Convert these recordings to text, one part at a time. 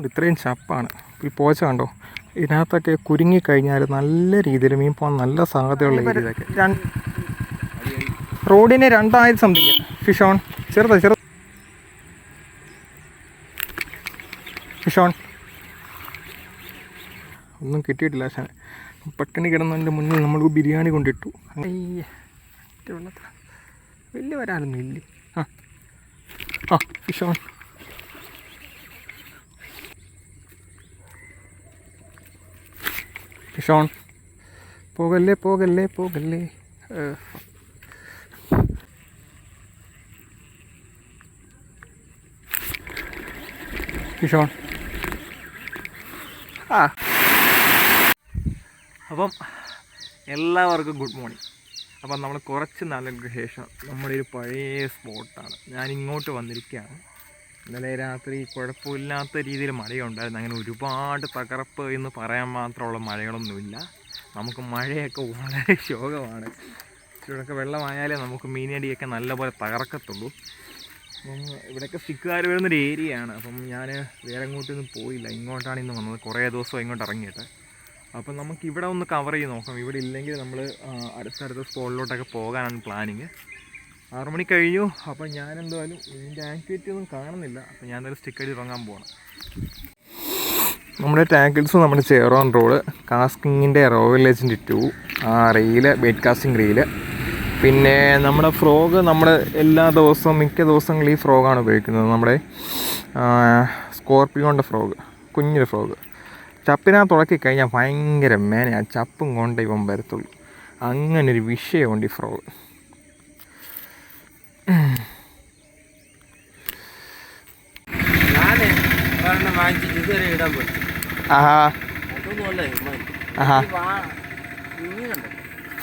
ഇതുകൊണ്ട് ഇത്രയും ചപ്പാണ്. ഈ പോച്ച കണ്ടോ? ഇതിനകത്തൊക്കെ കുരുങ്ങിക്കഴിഞ്ഞാൽ നല്ല രീതിയിൽ മീൻ പോകാൻ നല്ല സാധ്യതയുള്ള രണ്ട് റോഡിന് രണ്ടായിരം സംതിങ് ഫിഷ് ഓൺ ചെറുതാ. ചെറു ഫിഷ് ഓൺ ഒന്നും കിട്ടിയിട്ടില്ല പക്ഷേ പട്ടിണി കിടന്നതിന്റെ മുന്നിൽ നമ്മൾ ബിരിയാണി കൊണ്ടിട്ടു. വലിയ വരാനൊന്നും ഇല്ലേ? ആ ആ ഫിഷ് ഓൺ പോകല്ലേ പോകല്ലേ പോകല്ലേ. ഓൺ ആ. അപ്പം എല്ലാവർക്കും ഗുഡ് മോർണിംഗ്. അപ്പം നമ്മൾ കുറച്ച് നാളുകൾക്ക് ശേഷം നമ്മുടെ ഒരു പഴയ സ്പോട്ടാണ്. ഞാൻ ഇങ്ങോട്ട് വന്നിരിക്കുകയാണ്. ഇന്നലെ രാത്രി കുഴപ്പമില്ലാത്ത രീതിയിൽ മഴയുണ്ടായിരുന്നു. അങ്ങനെ ഒരുപാട് തകർപ്പ് എന്ന് പറയാൻ മാത്രമുള്ള മഴകളൊന്നുമില്ല. നമുക്ക് മഴയൊക്കെ വളരെ ശോകമാണ്. ഇവിടെയൊക്കെ വെള്ളമായാലേ നമുക്ക് മീനടിയൊക്കെ നല്ലപോലെ തകർക്കത്തുള്ളൂ. അപ്പം ഇവിടെയൊക്കെ സിക്കുകാർ വരുന്നൊരു ഏരിയയാണ്. അപ്പം ഞാൻ വേറെ അങ്ങോട്ടൊന്നും പോയില്ല. ഇങ്ങോട്ടാണ് ഇന്ന് വന്നത്. കുറേ ദിവസം ഇങ്ങോട്ട് ഇറങ്ങിയിട്ട്. അപ്പം നമുക്ക് ഇവിടെ ഒന്ന് കവർ ചെയ്ത് നോക്കാം. ഇവിടെ ഇല്ലെങ്കിൽ നമ്മൾ അടുത്തടുത്ത സ്പോട്ടിലോട്ടൊക്കെ പോകാനാണ് പ്ലാനിങ് ആറു മണി കഴിഞ്ഞു. അപ്പം ഞാൻ എന്തായാലും ഇതിന്റെ ആക്ടിവിറ്റി ഒന്നും കാണുന്നില്ല. അപ്പം ഞാൻ എന്തായാലും സ്റ്റിക്ക് അടി ഇറങ്ങാൻ പോകണം നമ്മുടെ ടാങ്കിൾസ് നമ്മുടെ ചേറോൺ റോഡ് കാസ്കിങ്ങിന്റെ റോയൽ ലെജൻഡ് ടു ആ റീൽ വെയിറ്റ് കാസ്റ്റിംഗ് റീൽ. പിന്നെ നമ്മുടെ ഫ്രോഗ് നമ്മൾ എല്ലാ ദിവസവും മിക്ക ദിവസങ്ങളിൽ ഈ ഫ്രോഗാണ് ഉപയോഗിക്കുന്നത്. നമ്മുടെ സ്കോർപ്പിയോന്റെ ഫ്രോഗ് കുഞ്ഞൊരു ഫ്രോഗ് ചപ്പിനാ ഉടക്കി കഴിഞ്ഞാൽ ഭയങ്കര മേനയാണ് ചപ്പും കൊണ്ട് ഇവൻ വരത്തുള്ളൂ. അങ്ങനൊരു വിഷയമുണ്ട് ഈ ഫ്രോഗ് ഞാൻ ഒരെണ്ണം ഇടാൻ പറ്റും ആഹാ. ആഹാ.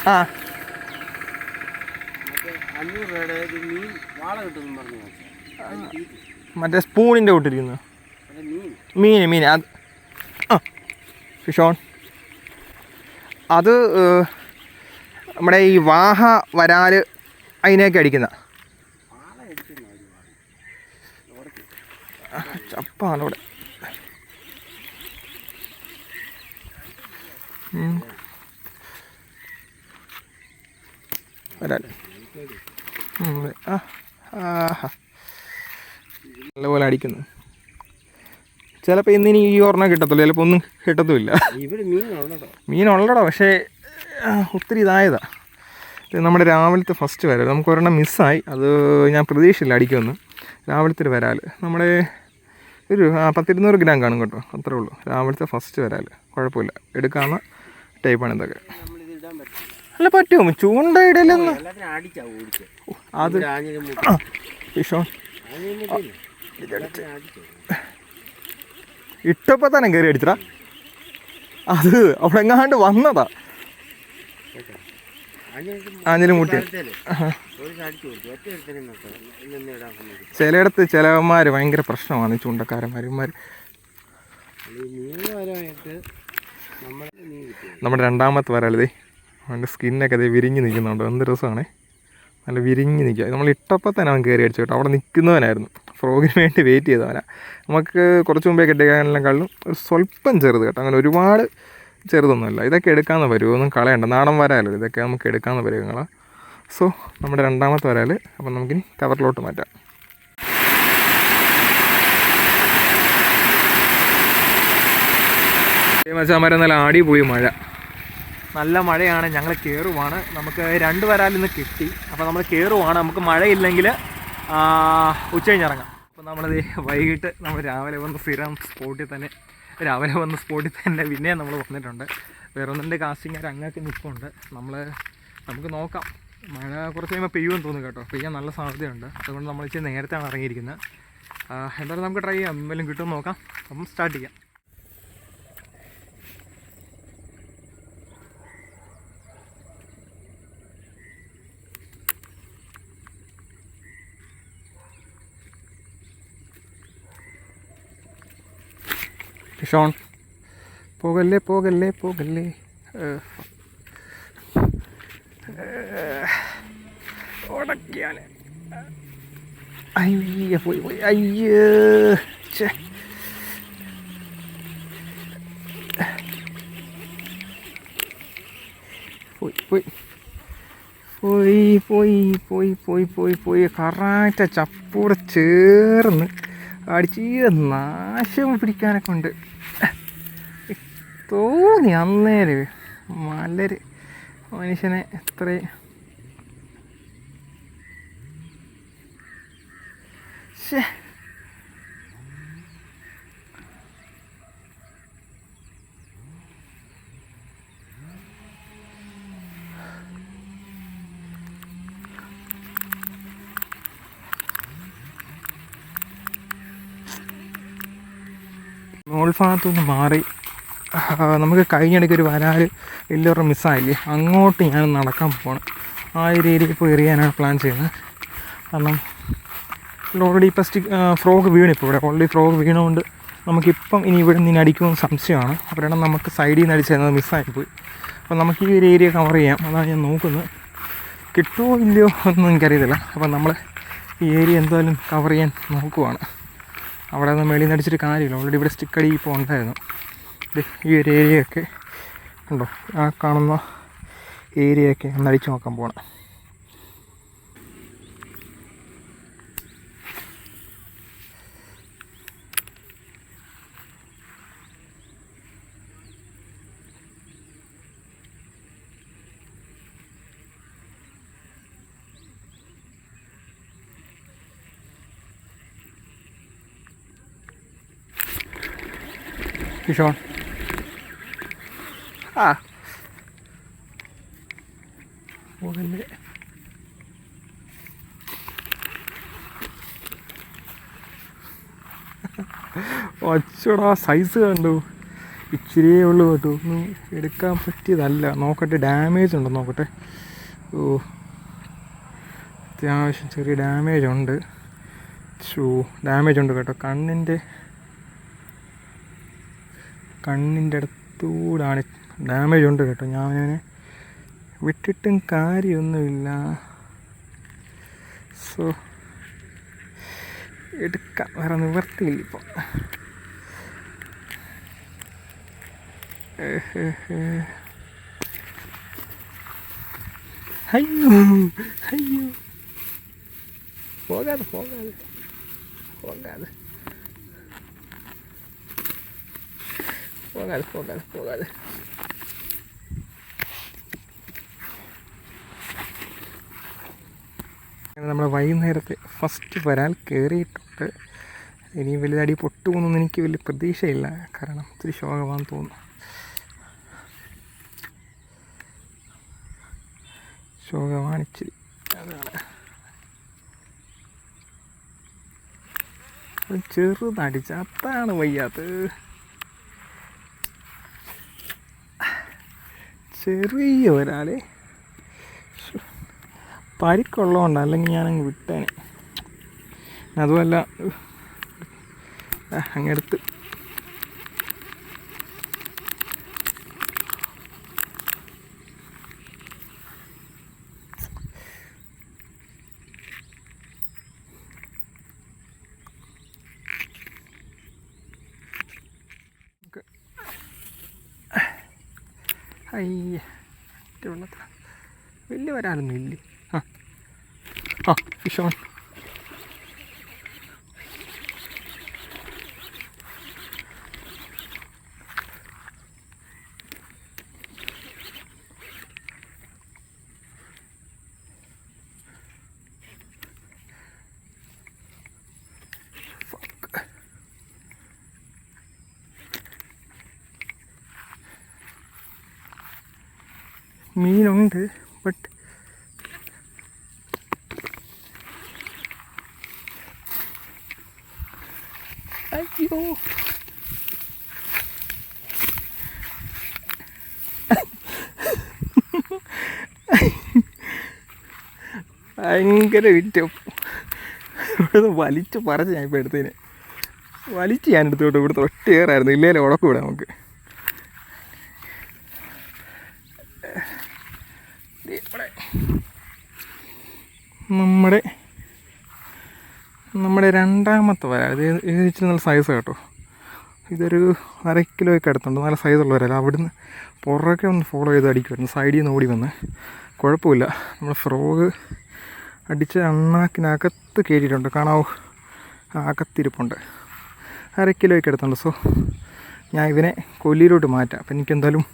ആ. മറ്റേ അഞ്ഞൂറ് രൂപയുടെ ഒരു മീൻ വാള കിട്ടുമെന്ന് പറഞ്ഞു. മറ്റേ സ്പൂണിന്റെ കൂട്ടിരിക്കുന്നു. മീന് മീൻ. മീൻ അത് ആ. ഫിഷോൺ. അത് നമ്മുടെ ഈ വാഹ വരാൽ അതിനെയൊക്കെ അടിക്കുന്ന. ചപ്പാണ് ഇവിടെ നല്ലപോലെ അടിക്കുന്നു. ചിലപ്പോൾ ഇന്നിനി ഈ ഒരെണ്ണം കിട്ടത്തുള്ളൂ. ചിലപ്പോൾ ഒന്നും കിട്ടത്തുമില്ല. മീനുള്ളടോ പക്ഷേ ഒത്തിരി ഇതായതാ. ഇത് നമ്മുടെ രാവിലത്തെ ഫസ്റ്റ് വരാൽ നമുക്ക് ഒരെണ്ണം മിസ്സായി അത് ഞാൻ പ്രതീക്ഷയില്ല അടിക്കുമെന്ന്. രാവിലത്തെ ഒരു വരാൽ നമ്മുടെ ഒരു പത്തിരുന്നൂറ് ഗ്രാം കാണും കേട്ടോ. അത്രേ ഉള്ളൂ. രാവിലത്തെ ഫസ്റ്റ് വരാൽ കുഴപ്പമില്ല. എടുക്കാവുന്ന ടൈപ്പാണ് ഇതൊക്കെ. അല്ല പറ്റും ചൂണ്ട ഓടിച്ചത് അത് വിഷോ ഇട്ടപ്പോ തന്നെ കയറി അടിച്ചടാ. അത് അവിടെ എങ്ങാണ്ട് വന്നതാ. ആഞ്ഞിലും മുട്ടി. ചിലയിടത്ത് ചിലവന്മാർ ഭയങ്കര പ്രശ്നമാണ് ചൂണ്ടക്കാരന്മാർ നമ്മുടെ രണ്ടാമത്തെ വരാലതേ അവന്റെ സ്കിന്നൊക്കെ അതേ വിരിഞ്ഞ് നിൽക്കുന്നുണ്ട്. എന്ത് രസമാണ്. നല്ല വിരിഞ്ഞ് നിൽക്കുക. നമ്മൾ ഇട്ടപ്പോൾ തന്നെ അവൻ കയറി അടിച്ചു കേട്ടോ. അവിടെ നിൽക്കുന്നവനായിരുന്നു. ഫ്രോഗിന് വേണ്ടി വെയിറ്റ് ചെയ്തവനാ. നമുക്ക് കുറച്ച് മുമ്പേ കെട്ടിക്കാനെല്ലാം ഒരു സ്വല്പം ചെറുത് കേട്ടോ. അങ്ങനെ ഒരുപാട് ചെറുതൊന്നുമല്ല. ഇതൊക്കെ എടുക്കാമെന്ന് വരുമോ ഒന്നും കളയണ്ട. നാടൻ വരാലോ ഇതൊക്കെ നമുക്ക് എടുക്കാമെന്ന് വരുമങ്ങളാ സോ നമ്മുടെ രണ്ടാമത്തെ വരാൽ അപ്പം നമുക്കിനി കവറിലോട്ട് മാറ്റാം. മച്ചാമാരെ നല്ല ആടി പോയി മഴ. നല്ല മഴയാണ് ഞങ്ങൾ കയറുവാണ് നമുക്ക് രണ്ട് വരാൽ ഇന്ന് കിട്ടി. അപ്പോൾ നമ്മൾ കയറുവാണ് നമുക്ക് മഴയില്ലെങ്കിൽ ഉച്ച കഴിഞ്ഞിറങ്ങാം അപ്പോൾ നമ്മളത് വൈകിട്ട് നമ്മൾ രാവിലെ വന്ന് സ്ഥിരം സ്പോട്ടിൽ തന്നെ രാവിലെ വന്ന് സ്പോട്ടിൽ തന്നെ പിന്നെ നമ്മൾ വന്നിട്ടുണ്ട്. വേറെ ഒന്നിന്റെ കാസ്റ്റിംഗ് അങ്ങൊക്കെ നിൽപ്പുണ്ട് നമ്മൾ നമുക്ക് നോക്കാം. മഴ കുറച്ച് കഴിയുമ്പോൾ പെയ്യുമെന്ന് തോന്നുന്നു കേട്ടോ. പെയ്യാൻ നല്ല സാധ്യതയുണ്ട്. അതുകൊണ്ട് നമ്മൾ ഇച്ചിരി നേരത്തെയാണ് ഇറങ്ങിയിരിക്കുന്നത്. എന്തായാലും നമുക്ക് ട്രൈ ചെയ്യാം. എന്തെങ്കിലും കിട്ടുമെന്ന് നോക്കാം. അപ്പം സ്റ്റാർട്ട് ചെയ്യാം. ഷോൺ. പോകല്ലേ പോകല്ലേ പോകല്ലേ. ഉടക്കിയാണ് അയ്യ പോയി പോയി. അയ്യേ. ചേ പോയി പോയി. പോയി പോയി പോയി പോയി പോയി പോയി. കറാറ്റ ചപ്പൂടെ ചേർന്ന് അടിച്ച് നാശം പിടിക്കാനൊക്കെ ഉണ്ട്. തോന്നി അന്നേര് മലര് മനുഷ്യനെ എത്രയും ശേ മാറി നമുക്ക് കഴിഞ്ഞിടയ്ക്ക് ഒരു വരാൽ വലിയൊരു മിസ്സായില്ലേ? അങ്ങോട്ട് ഞാൻ നടക്കാൻ പോകണം ആ ഒരു ഏരിയയിൽ പോയി എറിയാനാണ് പ്ലാൻ ചെയ്യുന്നത്. കാരണം ഓൾറെഡി ഇപ്പം സ്റ്റിക് ഫ്രോഗ് വീണിപ്പോൾ ഇവിടെ. ഓൾറെഡി ഫ്രോഗ് വീണുകൊണ്ട് നമുക്കിപ്പം ഇനി ഇവിടെ നിന്ന് അടിക്കുമെന്ന് സംശയമാണ്. അവരുടെ നമുക്ക് സൈഡിൽ നിന്ന് അടിച്ചത് മിസ്സായിപ്പോയി അപ്പോൾ നമുക്ക് ഈ ഒരു ഏരിയ കവർ ചെയ്യാം. അതാണ് ഞാൻ നോക്കുന്നത്. കിട്ടുമോ ഇല്ലയോ ഒന്നും എനിക്കറിയത്തില്ല. അപ്പോൾ നമ്മൾ ഈ ഏരിയ എന്തായാലും കവർ ചെയ്യാൻ നോക്കുവാണ്. അവിടെ നിന്ന് മേളിൽ നിന്ന് അടിച്ചിട്ട് കാര്യമില്ല. ഓൾറെഡി ഇവിടെ സ്റ്റിക്കടി ഇപ്പോൾ ഉണ്ടായിരുന്നു. ഈ ഒരു ഏരിയയൊക്കെ ഉണ്ടോ? ആ കാണുന്ന ഏരിയയൊക്കെ ഒന്ന് അടിച്ചു നോക്കാൻ പോകണം കിഷോൺ ആ. പോകല്ലേ ഒച്ചടാ സൈസ് കണ്ടു. ഇച്ചിരിയേ ഉള്ളൂ കേട്ടോ. ഒന്നും എടുക്കാൻ പറ്റിയതല്ല. നോക്കട്ടെ ഡാമേജ് ഉണ്ടോ നോക്കട്ടെ. ഓ. അത്യാവശ്യം ചെറിയ ഡാമേജ് ഉണ്ട്. ഷൂ ഡാമേജ് ഉണ്ട് കേട്ടോ. കണ്ണിന്റെ കണ്ണിന്റെ അടുത്തൂടാണ് ഡാമേജ് ഉണ്ട് കേട്ടോ. ഞാൻ അവനെ വിട്ടിട്ടും കാര്യമൊന്നുമില്ല. സോ എടുക്കാം. വേറെ നിവർത്തിയില്ല ഇപ്പം. അയ്യോ അയ്യോ. പോകാതെ പോകാതെ പോകാതെ. പോകാതെ പോകാതെ പോകാതെ. നമ്മൾ വൈകുന്നേരത്തെ ഫസ്റ്റ് വരാൽ കയറിയിട്ടുണ്ട് ഇനി വലുതടി പൊട്ടുപോകുന്നൊന്നും എനിക്ക് വലിയ പ്രതീക്ഷയില്ല. കാരണം ഇത്തിരി ശോകമാണെന്ന് തോന്നുന്നു. ശോകമാണ് ഇച്ചിരി. അതാണ്. അത് ചെറുതടിച്ച അതാണ് വയ്യാത്തത് ചെറിയ ഒരാളെ. പരിക്കുള്ളതുകൊണ്ട് അല്ലെങ്കിൽ ഞാനങ്ങ് വിട്ടേനെ. അതുമല്ല അങ്ങെടുത്ത് അയ്യ വെള്ളത്തിൽ വലിയ വരാനൊന്നും ഇല്ലേ. Huh. Oh, fish on. മീനുണ്ട് ബട്ട് അയ്യോ. ഭയങ്കര വിറ്റം. ഇവിടുന്ന് വലിച്ച് പറിച്ച് ഞാൻ ഇപ്പോൾ എടുത്തതിന്. വലിച്ച് ഞാൻ എടുത്തോട്ട് ഇവിടുത്തെ ഒട്ടേറായിരുന്നു ഇല്ലേലും നമുക്ക്. ദേ ഇവിടെ. നമ്മുടെ നമ്മുടെ രണ്ടാമത്തെ വര. ഇത് ഇച്ചിരി നല്ല സൈസ് കേട്ടോ. ഇതൊരു അര കിലോയൊക്കെ അടുത്തുണ്ട്. നല്ല സൈസുള്ള വരാൽ അവിടുന്ന് പുറകെ ഒന്ന് ഫോളോ ചെയ്ത് അടിക്കുമായിരുന്നു സൈഡിൽ നിന്ന് ഓടി വന്ന്. കുഴപ്പമില്ല. നമ്മൾ ഫ്രോഗ് അടിച്ച് അണ്ണാക്കിനകത്ത് കയറ്റിയിട്ടുണ്ട് കാണാവോ? അകത്തിരിപ്പുണ്ട്. അര കിലോയൊക്കെ അടുത്തുണ്ട്. സോ ഞാൻ ഇവനെ കൊല്ലിയിലോട്ട് മാറ്റാം. അപ്പം എനിക്കെന്തായാലും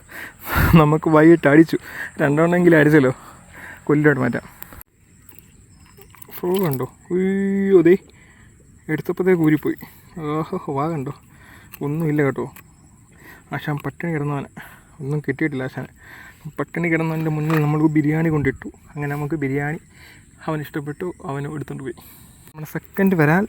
നമുക്ക് വൈകിട്ട് അടിച്ചു. രണ്ടെണ്ണമെങ്കിലും അടിച്ചല്ലോ. കൊല്ലിലോട്ട് മാറ്റാം. ഫ്രോഗ് കണ്ടോ? അയ്യോ ദേ എടുത്തപ്പോഴത്തേക്ക് ഊരിപ്പോയി. ഓഹോ വാ കണ്ടോ? ഒന്നുമില്ല കേട്ടോ. ആശാൻ പട്ടിണി കിടന്നവനെ. ഒന്നും കിട്ടിയിട്ടില്ല ആശാൻ പട്ടിണി കിടന്നവന്റെ മുന്നിൽ നമ്മൾ ബിരിയാണി കൊണ്ടിട്ടു. അങ്ങനെ നമുക്ക് ബിരിയാണി അവൻ ഇഷ്ടപ്പെട്ടു അവൻ എടുത്തുകൊണ്ട് പോയി. നമ്മുടെ സെക്കൻഡ് വരാൽ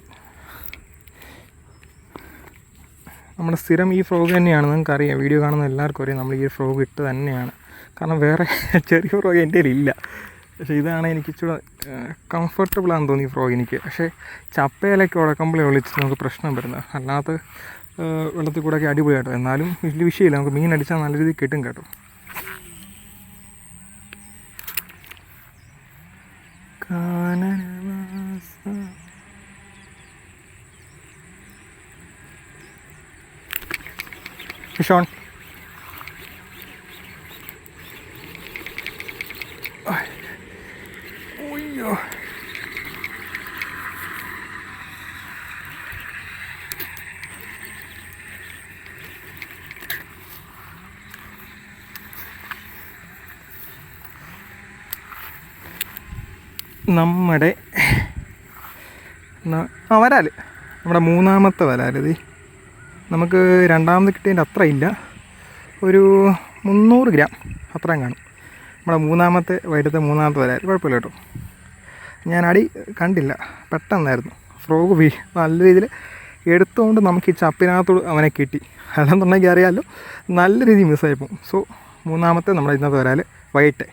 നമ്മുടെ സ്ഥിരം ഈ ഫ്രോഗ് തന്നെയാണ്. നിങ്ങൾക്ക് അറിയാം വീഡിയോ കാണുന്ന എല്ലാവർക്കും അറിയാം. നമ്മൾ ഈ ഫ്രോഗ് ഇട്ട് തന്നെയാണ്. കാരണം വേറെ ചെറിയ ഫ്രോഗ് എന്റെ കയ്യിലില്ല. പക്ഷേ ഇതാണ് എനിക്ക് ഇച്ചിരി കംഫർട്ടബിൾ ആണെന്ന് തോന്നി ഫ്രോ എനിക്ക്. പക്ഷേ ചപ്പയിലൊക്കെ ഉടക്കുമ്പോഴേ ഒളിച്ച് നമുക്ക് പ്രശ്നം വരുന്നത്. അല്ലാത്ത വെള്ളത്തിൽ കൂടെ ഒക്കെ അടിപൊളി കേട്ടോ എന്നാലും വലിയ വിഷയമില്ല. നമുക്ക് മീൻ അടിച്ചാൽ നല്ല രീതിയിൽ കിട്ടും കേട്ടോ. ഷോൺ അയ്യോ നമ്മുടെ ആ വരാൽ നമ്മുടെ മൂന്നാമത്തെ വരാൽ ഇത്. നമുക്ക് രണ്ടാമത് കിട്ടിയതിന്റെ അത്ര ഇല്ല. ഒരു മുന്നൂറ് ഗ്രാം അത്രയും കാണും. നമ്മുടെ മൂന്നാമത്തെ വൈകിട്ടത്തെ മൂന്നാമത്തെ വരാൽ കുഴപ്പമില്ല കേട്ടോ. ഞാൻ അടി കണ്ടില്ല. പെട്ടെന്നായിരുന്നു. ഫ്രോഗ് വീ നല്ല രീതിയിൽ എടുത്തുകൊണ്ട് നമുക്ക് ഈ ചപ്പിനകത്തോട് അവനെ കിട്ടി. അല്ലെന്നുണ്ടെങ്കിൽ അറിയാമല്ലോ നല്ല രീതിയിൽ മിസ്സായി പോകും. സോ മൂന്നാമത്തെ നമ്മുടെ ഇന്നത്തെ വരാൽ വൈകിട്ട്.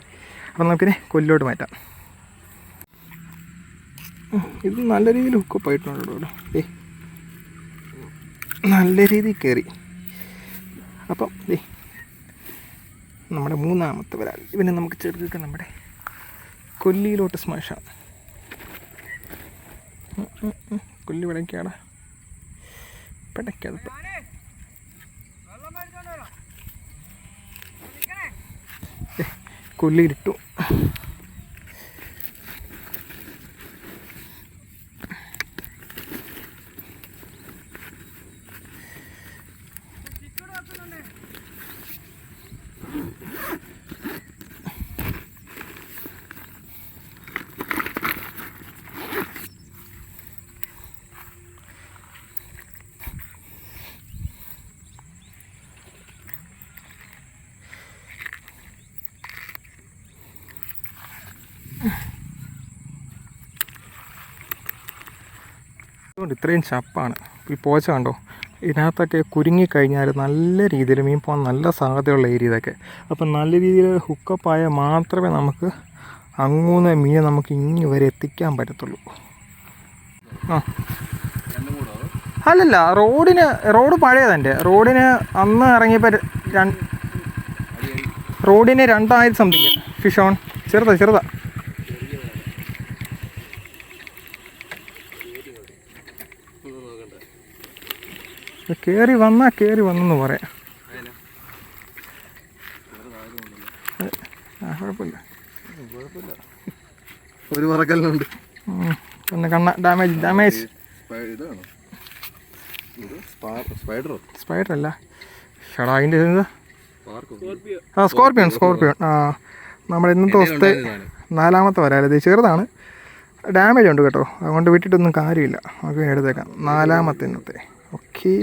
അപ്പം നമുക്കിനെ കൊല്ലോട്ട് മാറ്റാം. ഇത് നല്ല രീതിയിൽ ഹുക്കപ്പ് ആയിട്ടുണ്ട് കേട്ടോ ഏ നല്ല രീതിയിൽ കയറി അപ്പം ഏ നമ്മുടെ മൂന്നാമത്തെ വരാൽ. ഇവനെ നമുക്ക് ചെറുതൊക്കെ നമ്മുടെ കൊല്ലിയിലോട്ട് സ്മാഷാണ്. കൊല്ലി പിടയ്ക്കാടാ പിടയ്ക്കകത്ത് ഏ, അതുകൊണ്ട് ഇത്രയും ചപ്പാണ്. ഈ പോച്ച കണ്ടോ? ഇതിനകത്തൊക്കെ കുരുങ്ങിക്കഴിഞ്ഞാൽ നല്ല രീതിയിൽ മീൻ പോകാൻ നല്ല സാധ്യതയുള്ള ഏരിയ ഇതൊക്കെ അപ്പം നല്ല രീതിയിൽ ഹുക്കപ്പായാൽ മാത്രമേ നമുക്ക് അങ്ങൂന്ന് മീനെ നമുക്ക് ഇങ്ങനെ വരെ എത്തിക്കാൻ പറ്റത്തുള്ളൂ. ആ. അല്ലല്ല റോഡിന് റോഡ് പഴയതെന്റെ റോഡിന് അന്ന് ഇറങ്ങിയപ്പോൾ രണ്ട് റോഡിന് രണ്ടായിരം സംതിങ് ഫിഷ് ഓൺ ചെറുതാ ചെറുതാ ഒന്നും നോക്കണ്ട കയറി വന്നാൽ കയറി വന്നെന്ന് പറയാം. ആ കുഴപ്പമില്ല. ഒരു പറക്കലുണ്ട് ഉം. പിന്നെ കണ്ണ ഡാമേജ് ഡാമേജ്. സ്പൈഡർ അല്ല. ഷടാ അതിന്റെ ആ സ്കോർപ്പിയോൺ സ്കോർപ്പിയോൺ ആ നമ്മുടെ ഇന്നത്തെ ദിവസത്തെ നാലാമത്തെ വരാൽ ഇത് ചെറുതാണ്. ഡാമേജ് ഉണ്ട് കേട്ടോ. അതുകൊണ്ട് വിട്ടിട്ടൊന്നും കാര്യമില്ല. നമുക്ക് എടുത്തേക്കാം. നാലാമത്തെ ഇന്നത്തെ. ഓക്കെ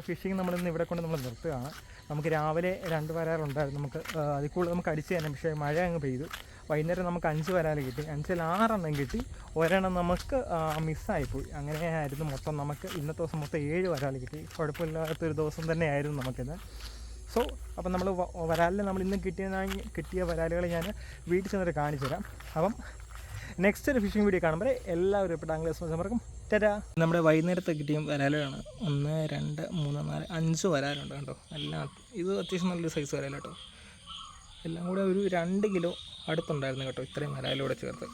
നമ്മുടെ ഫിഷിങ് നമ്മൾ ഇന്ന് ഇവിടെ കൊണ്ട് നമ്മൾ നിർത്തുകയാണ്. നമുക്ക് രാവിലെ രണ്ട് വരാറുണ്ടായിരുന്നു. നമുക്ക് അതിൽ കൂടുതൽ നമുക്ക് അടിച്ച് തന്നെ പക്ഷേ മഴ അങ്ങ് പെയ്തു. വൈകുന്നേരം നമുക്ക് അഞ്ച് വരാൽ കിട്ടി. അഞ്ചിൽ ആറെണ്ണം കിട്ടി. ഒരെണ്ണം നമുക്ക് മിസ്സായിപ്പോയി അങ്ങനെയായിരുന്നു മൊത്തം നമുക്ക് ഇന്നത്തെ ദിവസം മൊത്തം ഏഴ് വരാൽ കിട്ടി. കുഴപ്പമില്ലാത്തൊരു ദിവസം തന്നെയായിരുന്നു നമുക്കിത് സോ അപ്പം നമ്മൾ വരാലിൽ നമ്മൾ ഇന്ന് കിട്ടിയ കിട്ടിയ വരാലുകൾ ഞാൻ വീട്ടിൽ ചെന്നിട്ട് കാണിച്ചു തരാം അപ്പം നെക്സ്റ്റ് ഒരു ഫിഷിംഗ് വീഡിയോ കാണുമ്പോൾ എല്ലാവരും ഇപ്പോൾ ടാങ്ക്ലേസ് സമ്പർക്കം തരാ നമ്മുടെ വൈകുന്നേരത്തെ കിട്ടിയും വരാലാണ്. ഒന്ന് രണ്ട് മൂന്ന് നാല് അഞ്ച് വരാലുണ്ട് കേട്ടോ എല്ലാം. ഇത് അത്യാവശ്യം നല്ലൊരു സൈസ് വരാല കേട്ടോ. എല്ലാം കൂടെ ഒരു രണ്ട് കിലോ അടുത്തുണ്ടായിരുന്നു കേട്ടോ. ഇത്രയും വരാലൂടെ ചേർത്ത്.